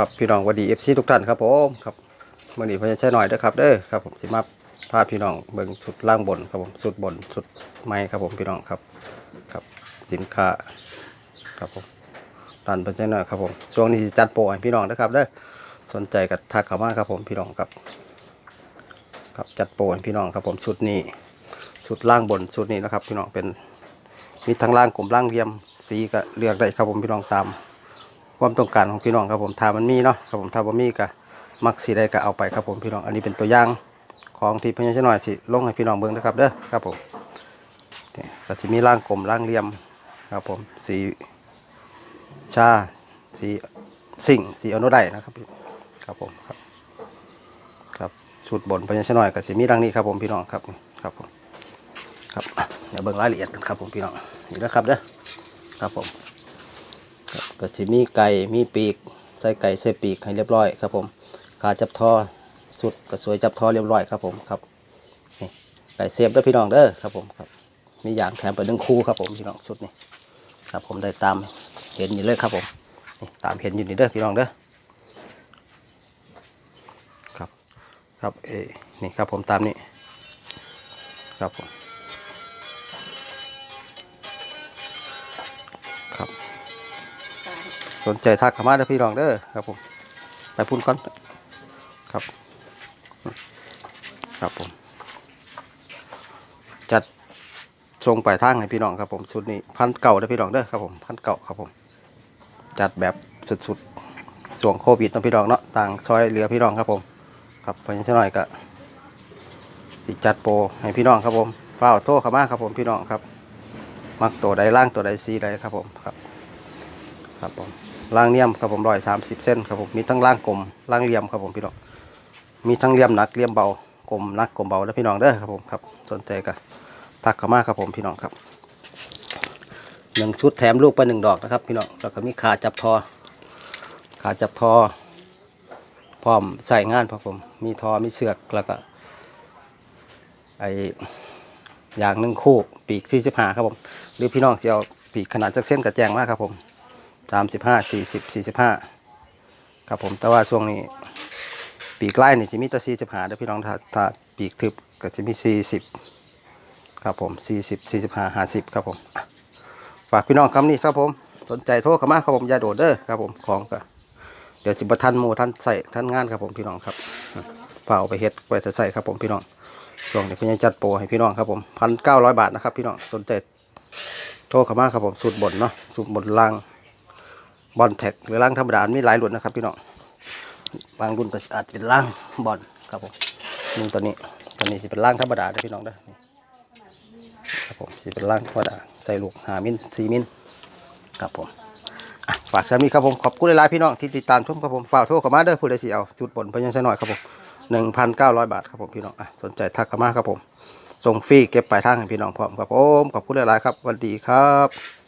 ครับพี่น้องวัสดีเอฟซีทุกท่านครับผมครับมื่อนี้พญาใช้หน่อยเด้อครับเด้อครับผมสิมาพาพี่น้องเบิ่งสุดล่างบนครับผมสุดบนสุดไม้ครับผมพี่น้องครับครับสินค้าครับผมตันพญาใช้หน่อยครับผมช่วงนี้สิจัดโปรให้พี่น้องนะครับเด้อสนใจกับทักเข้ามาครับผมพี่น้องครับ ครับจัดโปรให้พี่น้องครับผมชุดนี้ชุดล่างบนชุดนี้นะครับ พี่น้องเป็นมีทั้งล่างกลมล่างเหลี่ยมสีก็เลือกได้ครับผมพี่น้องตาม ความต้องการของพี่น้องครับผมถ้ามันมีเนาะครับผมถ้าบ่มีก็มักสีใดก็เอาไปครับผมพี่น้องอันนี้เป็นตัวอย่างของที่พญาชน้อยสิลงให้พี่น้องเบิ่งนะครับเด้อครับผมนี่ก็สิมีร่างกลมร่างเหลี่ยมครับผมสีชาสีสิ่งสีอนุไดนะครับครับผมครับครับชุดบนพญาชน้อยก็สิมีดังนี้ครับผมพี่น้องครับครับผมครับเดี๋ยวเบิ่งรายละเอียดกันครับผมพี่น้องนี่นะครับเด้อครับผม ก็สิมีไก่มีปีก ใส่ไก่ใส่ปีกให้เรียบร้อยครับผมขาจับทอสุดก็สวยจับทอเรียบร้อยครับผมครับนี่ไก่เสียบด้อพี่น้องเด้อครับผมครับมีอย่างแถมไปหนึ่งคู่ครับผมพี่น้องชุดนี้ครับผมได้ตามเห็นอยู่เลยครับผมนี่ตามเห็นอยู่นี่เด้อพี่น้องเด้อครับครับเอนี่ครับผมตามนี้ครับผม สนใจทักเข้ามาเด้อพี่น้องเด้อครับผมไปพูดก่อนครับ ครับผม จัดส่งปลายทางให้พี่น้องครับผมชุดนี้พันเก่าเด้อพี่น้องเด้อครับผมพันเก่าครับผม จัดแบบสุดๆส่วงโควิดเนาะพี่น้องเนาะต่างซอยเหลือพี่น้องครับผม ครับเพราะฉะนั้นหน่อยก็จัดโปรให้พี่น้องครับผมเฝ้าโทรเข้ามาครับผมพี่น้องครับ มักตัวใดล่างตัวใดซีใดครับผมครับ ครับผม ล่างเนียมครับผมร้อยสามสิบเส้นครับผมมีทั้งล่างกลมล่างเหลี่ยมครับผมพี่น้องมีทั้งเหลี่ยมหนักเหลี่ยมเบากลมหนักกลมเบาแล้วพี่น้องเด้อครับผมครับสนใจก็ทักเข้ามาครับผมพี่น้องครับหนึ่งชุดแถมลูกไปหนึ่งดอกนะครับพี่น้องแล้วก็มีขาจับทอขาจับทอพร้อมใส่งานครับผม มีทอมีเสือกแล้วก็ไออย่างหนึ่งคู่ปีกสี่สิบห้าครับผม หรือพี่น้องสิเอาปีกขนาดจักเส้นกับแจงมากครับผม สามสิบห้าสี่สิบสี่สิบห้าครับผมแต่ว่าช่วงนี้ ปีกไล่นี่จะมีแต่สี่สิบห้าเด้อพี่น้องถ้าถ้าปีกทึบก็จะมีสี่สิบครับผมสี่สิบสี่สิบห้าห้าสิบครับผมฝากพี่น้องคำนี้ครับผม สนใจโทรเข้ามาครับผมอย่าโดดเด้อครับผมของก็เดี๋ยวสิบทันหมูท่านใส่ท่านงานครับผมพี่น้องครับอะฝาไปเฮ็ดไปใส่ครับผมพี่น้องช่วงนี้พี่ยังจัดโปรให้พี่น้องครับผมพันเก้าร้อยบาทนะครับพี่น้องสนใจโทรเข้ามาครับผมสูตรบนเนาะสูตรบนล่าง บอลแท็กหรือล่างธรรมดามีหลายรุ่นนะครับ พี่น้องบางรุ่นก็อาจเป็นล่างบอลครับผมนี่ตัวนี้ตัวนี้สิเป็นล่างธรรมดาเด้พี่น้องเด้อนี่ครับผมสิเป็นล่างธรรมดาใส่ลูกหามิลสี่มิลครับผมฝากสามีครับผมขอบคุณหลายๆพี่น้องที่ติดตามชมครับผมฝากโทรเข้ามาเด้อผู้ใดสิเอาจุดบนพยังใช้หน่อยครับผมหนึ่งพันเก้าร้อยบาทครับผมพี่น้องอะสนใจทักเข้ามาครับผมส่งฟรีเก็บปลายทางให้พี่น้องพร้อมครับผมขอบคุณหลายๆครับสวัสดีครับ